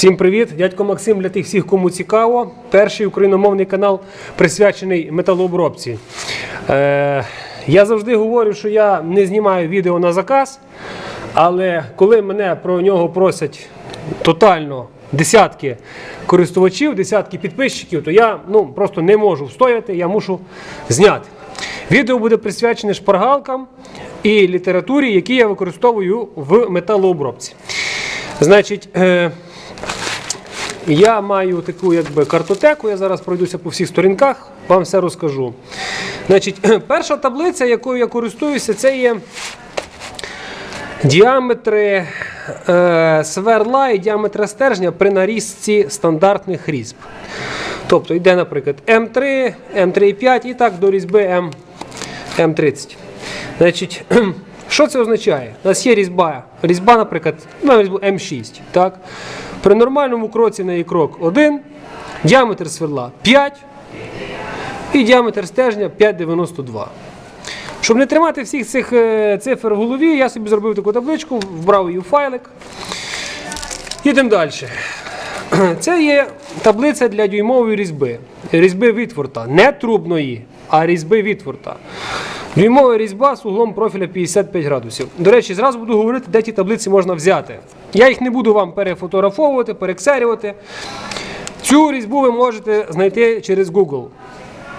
Всім привіт! Дядько Максим для тих всіх, кому цікаво. Перший україномовний канал присвячений металообробці. Е, я завжди говорю, що я не знімаю відео на заказ, але коли мене про нього просять тотально десятки користувачів, десятки підписчиків, то я ну, просто не можу встояти, я мушу зняти. Відео буде присвячене шпаргалкам і літературі, які я використовую в металообробці. Значить, е, я маю таку якби картотеку, я зараз пройдуся по всіх сторінках, вам все розкажу. Значить, перша таблиця, якою я користуюся, це є діаметри е, сверла і діаметри стержня при нарізці стандартних різьб. Тобто йде, наприклад, М3, М3,5 і так до різьби М, М30. Значить, що це означає? У нас є різьба, різьба, наприклад, ну, різьбу М6. Так? При нормальному кроці на її крок 1, діаметр сверла 5 і діаметр стержня 5,92. Щоб не тримати всіх цих е, цифр в голові, я собі зробив таку табличку, вбрав її у файлик. Їдемо далі. Це є таблиця для дюймової різьби. Різьби Вітворта. Не трубної, а різьби Вітворта. Дюймова різьба з углом профіля 55 градусів. До речі, зразу буду говорити, де ті таблиці можна взяти. Я їх не буду вам перефотографовувати, перексерювати. Цю різьбу ви можете знайти через Google.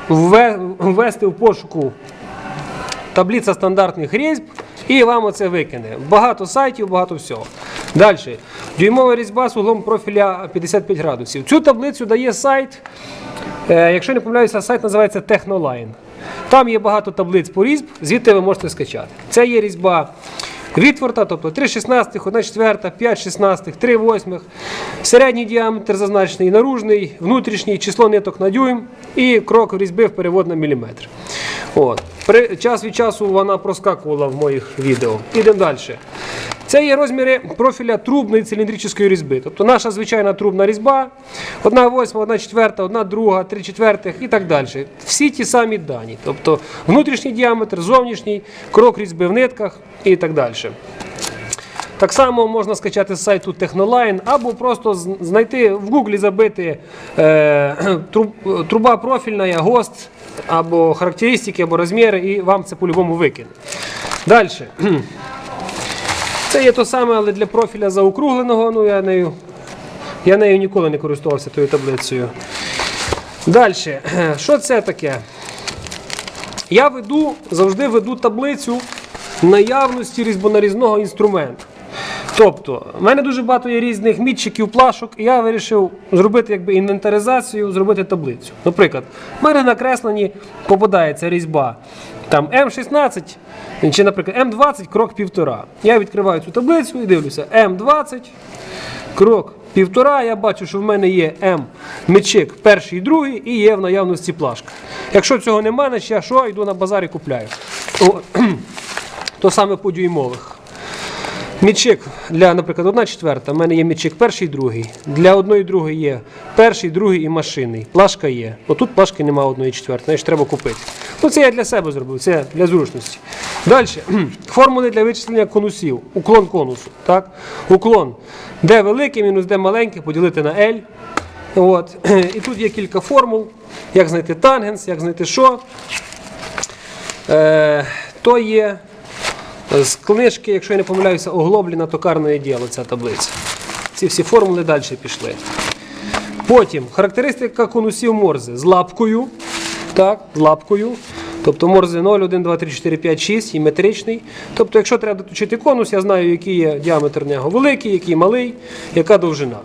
Ввести в пошуку таблиця стандартних різьб і вам оце викине. Багато сайтів, багато всього. Далі. Дюймова різьба з углом профіля 55 градусів. Цю таблицю дає сайт. Е, якщо не помиляюся, сайт називається Technoline. Там є багато таблиць по різьб, звідти ви можете скачати. Це є різьба Вітворта, тобто 3 16, 1 4, 5 16, 3 8. Середній діаметр зазначений, наружний, внутрішній, число ниток на дюйм і крок різьби в перевод на міліметр. От. При, час від часу вона проскакувала в моїх відео. Ідемо далі. Це є розміри профіля трубної циліндричної різьби. Тобто наша звичайна трубна різьба, 1 восьма, 1 четверта, 1 друга, 3 четвертих і так далі. Всі ті самі дані. Тобто внутрішній діаметр, зовнішній, крок різьби в нитках і так далі. Так само можна скачати з сайту Technoline або просто знайти в Гуглі забити е, труб- труба профільна, ГОСТ, або характеристики, або розміри, і вам це по-любому викине. Далі. Це є то саме, але для профіля заокругленого. Ну, я нею, я нею ніколи не користувався тою таблицею. Далі. Що це таке? Я веду, завжди веду таблицю наявності різьбонарізного інструменту. Тобто, в мене дуже багато є різних мітчиків, плашок, і я вирішив зробити якби інвентаризацію, зробити таблицю. Наприклад, в мене на кресленні попадається різьба там М16 чи, наприклад, М20 крок півтора. Я відкриваю цю таблицю і дивлюся, М20 крок півтора. Я бачу, що в мене є М мечик перший і другий, і є в наявності плашка. Якщо цього немає, значить я що, йду на базар і купляю. То саме по дюймових. Мічик для, наприклад, 1 четверта. У мене є мічик перший, другий. Для одної другої є перший, другий і машинний. Плашка є. Отут плашки немає одної четвертої, значить треба купити. Ну це я для себе зробив, це для зручності. Далі. Формули для вичислення конусів. Уклон конусу. Так? Уклон. Де великий, мінус де маленький, поділити на L. От. І тут є кілька формул. Як знайти тангенс, як знайти що. Е, то є з книжки, якщо я не помиляюся, оглоблена токарне діло ця таблиця. Ці всі формули далі пішли. Потім характеристика конусів морзи з лапкою. Так, з лапкою. Тобто морзи 0, 1, 2, 3, 4, 5, 6 і метричний. Тобто, якщо треба доточити конус, я знаю, який є діаметр нього великий, який малий, яка довжина.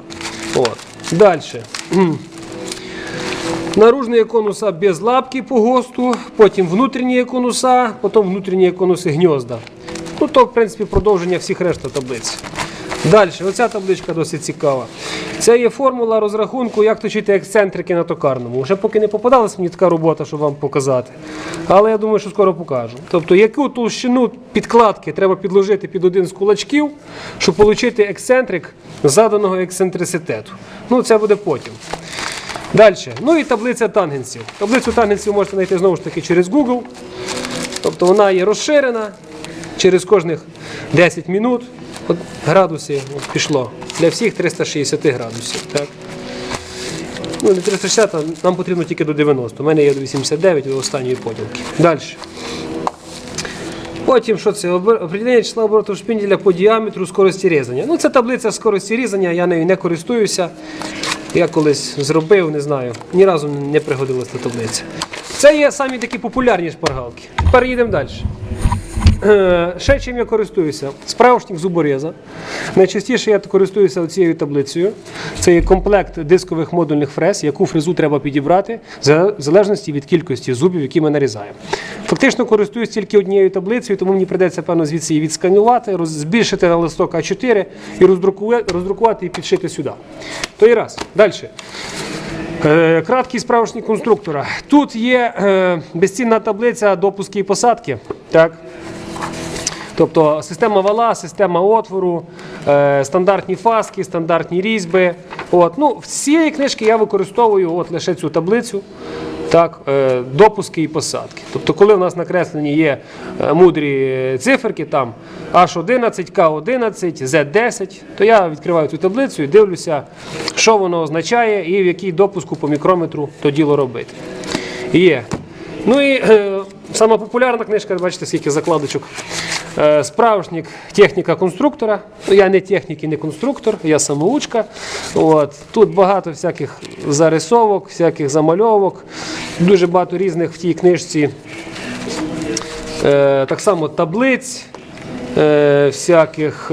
От. Далі. Наружні конуса без лапки по ГОСТу, потім внутрішні конуса, потім внутрішні конуси гнізда. Ну, то, в принципі, продовження всіх решта таблиць. Далі, оця табличка досить цікава. Це є формула розрахунку, як точити ексцентрики на токарному. Вже поки не попадалась мені така робота, щоб вам показати. Але я думаю, що скоро покажу. Тобто, яку товщину підкладки треба підложити під один з кулачків, щоб отримати ексцентрик заданого ексцентриситету. Ну, це буде потім. Далі. Ну і таблиця тангенсів. Таблицю тангенсів можете знайти знову ж таки через Google. Тобто вона є розширена через кожних 10 минут. от градуси от пішло. Для всіх 360 градусів. Так? Ну, не 360, а нам потрібно тільки до 90. У мене є до 89 до останньої поділки. Далі. Потім, що це? Определення числа оборотів шпінделя по діаметру скорості різання. Ну, це таблиця скорості різання, я нею не користуюся. Я колись зробив, не знаю. Ні разу не пригодилася та таблиця. Це є самі такі популярні шпаргалки. Тепер їдемо далі. Е, Ще чим я користуюся? Справжніх зубореза. Найчастіше я користуюся цією таблицею. Це є комплект дискових модульних фрез, яку фрезу треба підібрати в залежності від кількості зубів, які ми нарізаємо. Фактично користуюсь тільки однією таблицею, тому мені прийдеться певно звідси її відсканувати, збільшити на листок А4 і роздрукувати, і підшити сюди. То і раз. Далі. Е, Краткий справжній конструктора. Тут є е, безцінна таблиця допуски і посадки. Так. Тобто система вала, система отвору, е, стандартні фаски, стандартні різьби. От. Ну, з цієї книжки я використовую от лише цю таблицю. Так, е, допуски і посадки. Тобто, коли в нас накреслені є е, мудрі циферки, там H11, K11, Z10, то я відкриваю цю таблицю і дивлюся, що воно означає і в який допуску по мікрометру то діло робити. Є. Ну і е, сама популярна книжка, бачите, скільки закладочок. Е, справжнік техніка конструктора. Ну, я не технік і не конструктор, я самоучка. От. Тут багато всяких зарисовок, всяких замальовок, дуже багато різних в тій книжці. Е, так само таблиць, е, всяких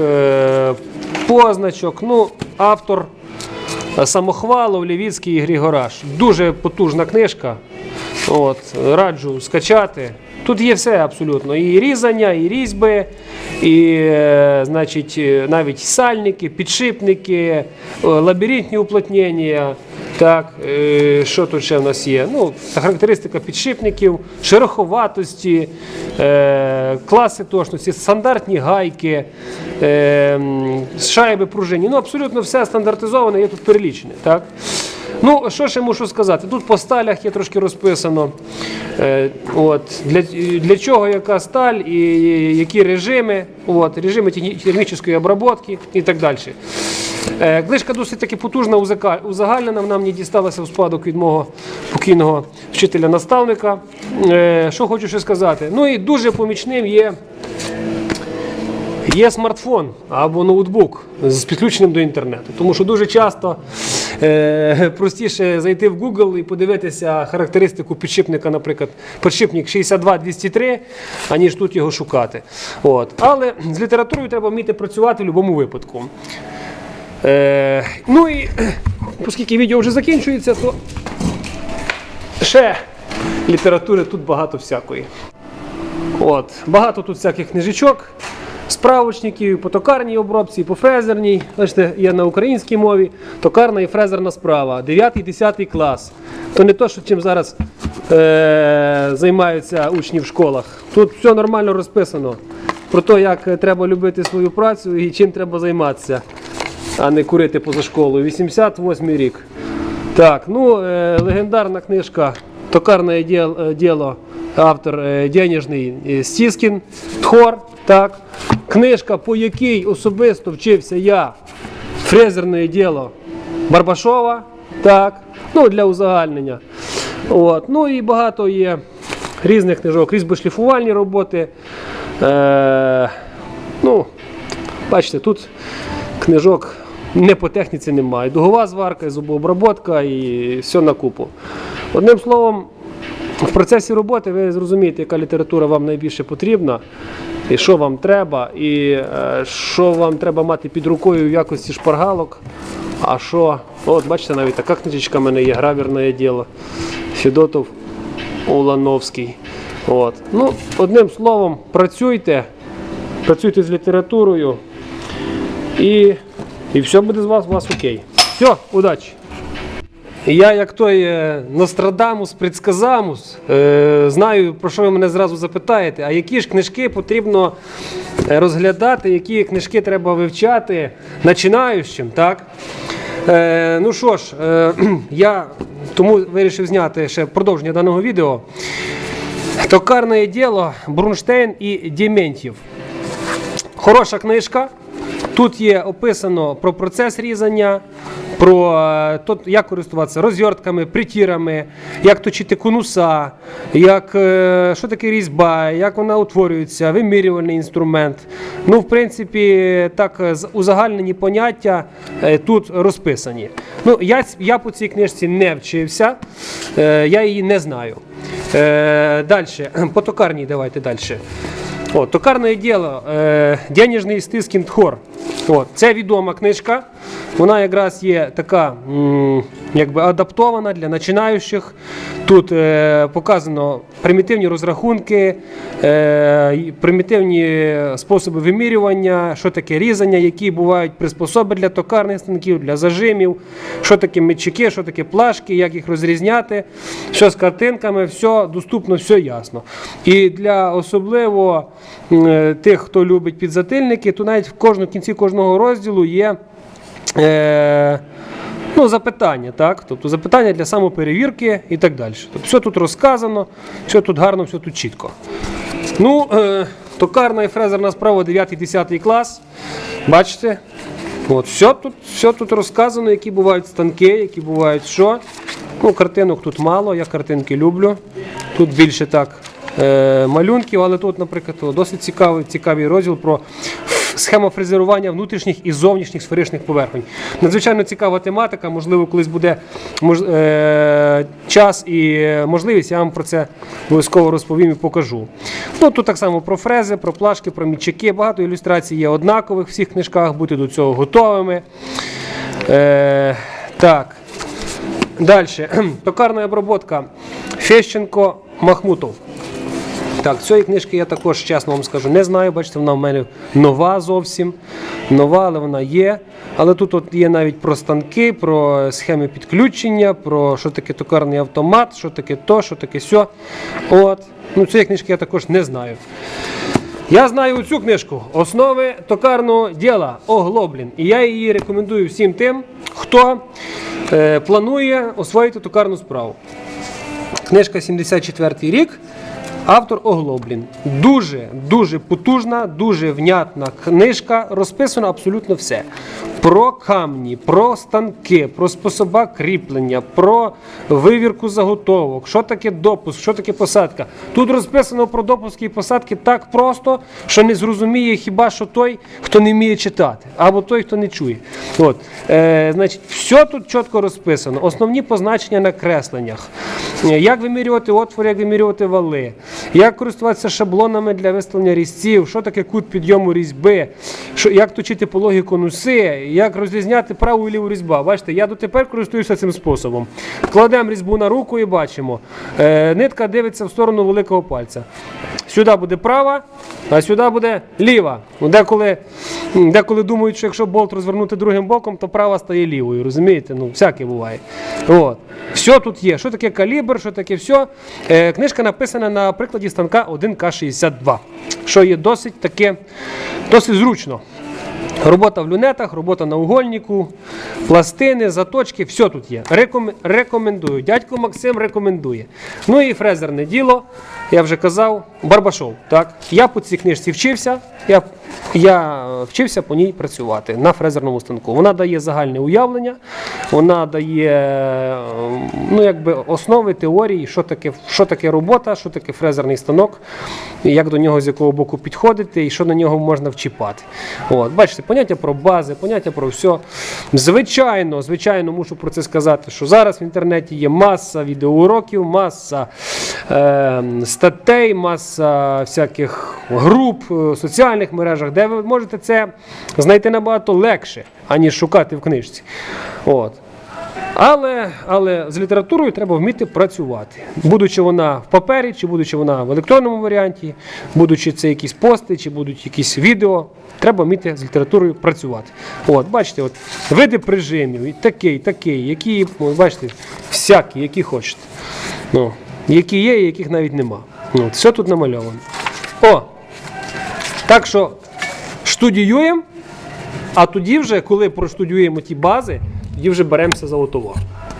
позначок. Ну, автор самохвалов, Лівіцький і Григораш. Дуже потужна книжка. От, раджу скачати. Тут є все абсолютно. І різання, і різьби, і е, значить, е, навіть сальники, підшипники, е, лабіринтні уплотнення. Так, що тут ще в нас є? Ну, характеристика підшипників, шероховатості, класи точності, стандартні гайки, шайби пружинні. Ну, абсолютно все стандартизоване, є тут перелічене. Так? Ну, що ще мушу сказати? Тут по сталях є трошки розписано, е, от, для, для чого яка сталь і які режими, от, режими термічної обробки і так далі. Е, Книжка досить таки потужна, узагальнена, вона мені дісталася в спадок від мого покійного вчителя-наставника. Е, Що хочу ще сказати? Ну і дуже помічним є Є смартфон або ноутбук з підключенням до інтернету, тому що дуже часто простіше зайти в Google і подивитися характеристику підшипника, наприклад, підшипник 62203, аніж тут його шукати. От. Але з літературою треба вміти працювати в будь-якому випадку. Е, ну і оскільки відео вже закінчується, то ще літератури тут багато всякої. От. Багато тут всяких книжечок, справочників, по токарній обробці, і по фрезерній. Бачите, є на українській мові токарна і фрезерна справа, 9-10 клас. То не що чим зараз е- займаються учні в школах. Тут все нормально розписано про те, як треба любити свою працю і чим треба займатися, а не курити поза школою. 88 рік. Так, ну е, легендарна книжка Токарне діло, автор е, денежний е, Стіскін, Тхор. Так. Книжка, по якій особисто вчився я, фрезерне діло Барбашова. Так. Ну, для узагальнення. От. Ну і багато є різних книжок, різьбошліфувальні роботи. Е, ну, бачите, тут книжок не по техніці немає. Дугова зварка, і зубообработка і все на купу. Одним словом, в процесі роботи ви зрозумієте, яка література вам найбільше потрібна, і що вам треба, і е, що вам треба мати під рукою в якості шпаргалок. А що, от бачите, навіть така книжечка в мене є, гравірне діло. Федотов Улановський. От. Ну, одним словом, працюйте, працюйте з літературою, і, і все буде з вас, у вас окей. Все, удачі! Я, як той е, Нострадамус, предсказамус, е, знаю, про що ви мене зразу запитаєте, а які ж книжки потрібно е, розглядати, які книжки треба вивчати починаючим, так? Ну що ж, я тому вирішив зняти ще продовження даного відео. Токарне діло Брунштейн і Дементьєв. Хороша книжка. Тут є описано про процес різання, про е, то, як користуватися розвертками, притірами, як точити конуса, як, е, що таке різьба, як вона утворюється, вимірювальний інструмент. Ну, в принципі, так е, узагальнені поняття тут розписані. Ну, я, я по цій книжці не вчився, я її не знаю. Далі, по токарній давайте далі. О, токарне діло, денежний стискін тхор. От, це відома книжка. Вона якраз є така якби адаптована для починаючих. Тут е, показано примітивні розрахунки, е, примітивні способи вимірювання, що таке різання, які бувають приспособи для токарних станків, для зажимів, що таке мечики, що таке плашки, як їх розрізняти, що з картинками, все доступно, все ясно. І для особливо е, тих, хто любить підзатильники, то навіть в кожному кінці кожного розділу є. Е, Ну, запитання, так? Тобто запитання для самоперевірки і так далі. Тобто все тут розказано, все тут гарно, все тут чітко. Ну, е, токарна і фрезерна справа 9-10 клас. Бачите? От, все, тут, все тут розказано, які бувають станки, які бувають що. Ну, картинок тут мало, я картинки люблю. Тут більше так е, малюнків, але тут, наприклад, досить цікавий, цікавий розділ про схема фрезерування внутрішніх і зовнішніх сферичних поверхонь. Надзвичайно цікава тематика. Можливо, колись буде мож, е, час і е, можливість, я вам про це обов'язково розповім і покажу. Ну, тут так само про фрези, про плашки, про мічаки. Багато ілюстрацій є однакових в всіх книжках, бути до цього готовими. Е, так. Далі. Токарна обробка Фещенко Махмутов. Так, цієї книжки я також чесно вам скажу, не знаю. Бачите, вона в мене нова зовсім. Нова, але вона є. Але тут от є навіть про станки, про схеми підключення, про що таке токарний автомат, що таке то, що таке сьо. От. Ну, цієї книжки я також не знаю. Я знаю цю книжку Основи токарного діла Оглоблін. І я її рекомендую всім тим, хто е, планує освоїти токарну справу. Книжка 74 рік. Автор Оглоблін. Дуже, дуже потужна, дуже внятна книжка. Розписано абсолютно все. Про камні, про станки, про способа кріплення, про вивірку заготовок, що таке допуск, що таке посадка. Тут розписано про допуски і посадки так просто, що не зрозуміє хіба що той, хто не вміє читати, або той, хто не чує. От. Е, значить, все тут чітко розписано. Основні позначення на кресленнях. Е, Як вимірювати отвори, як вимірювати вали, як користуватися шаблонами для виставлення різців, що таке кут підйому різьби, що, як точити пологі конуси, як розрізняти праву і ліву різьба. Бачите, я дотепер користуюся цим способом. Кладемо різьбу на руку і бачимо. Е, нитка дивиться в сторону великого пальця. Сюди буде права, а сюди буде ліва. Ну, Деколи, деколи думають, що якщо болт розвернути другим боком, то права стає лівою. Розумієте? Ну, всяке буває. От. Все тут є. Що таке калібр, що таке все. Е, книжка написана на прикладі станка 1К62, що є досить таке, досить зручно. Робота в люнетах, робота на угольнику, пластини, заточки, все тут є. Рекомен- Рекомендую. Дядько Максим рекомендує. Ну і фрезерне діло, я вже казав, Барбашов. Так? Я по цій книжці вчився, я, я е, вчився по ній працювати на фрезерному станку. Вона дає загальне уявлення, вона дає е, ну, якби основи теорії, що таке, що таке робота, що таке фрезерний станок, як до нього з якого боку підходити і що на нього можна вчіпати. От, бачите, поняття про бази, поняття про все. Звичайно, звичайно, мушу про це сказати, що зараз в інтернеті є маса відеоуроків, маса е, статей, маса всяких груп соціальних мережах, де ви можете це знайти набагато легше, аніж шукати в книжці. От. Але, але з літературою треба вміти працювати. Будучи вона в папері, чи будучи вона в електронному варіанті, будучи це якісь пости, чи будуть якісь відео, треба вміти з літературою працювати. От, бачите, от, види прижимів, такий, такий, які, бачите, всякі, які хочете. Ну, які є, і яких навіть нема. Ну, от, все тут намальовано. О! Так що штудіюємо, а тоді вже, коли проштудіюємо ті бази, тоді вже беремося за отово.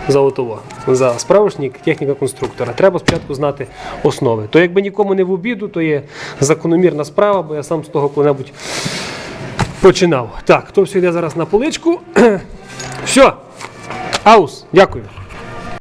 За отово. За справжнік техніка конструктора. Треба спочатку знати основи. То якби нікому не в обіду, то є закономірна справа, бо я сам з того коли-небудь починав. Так, то все йде зараз на поличку. Все. Аус, дякую.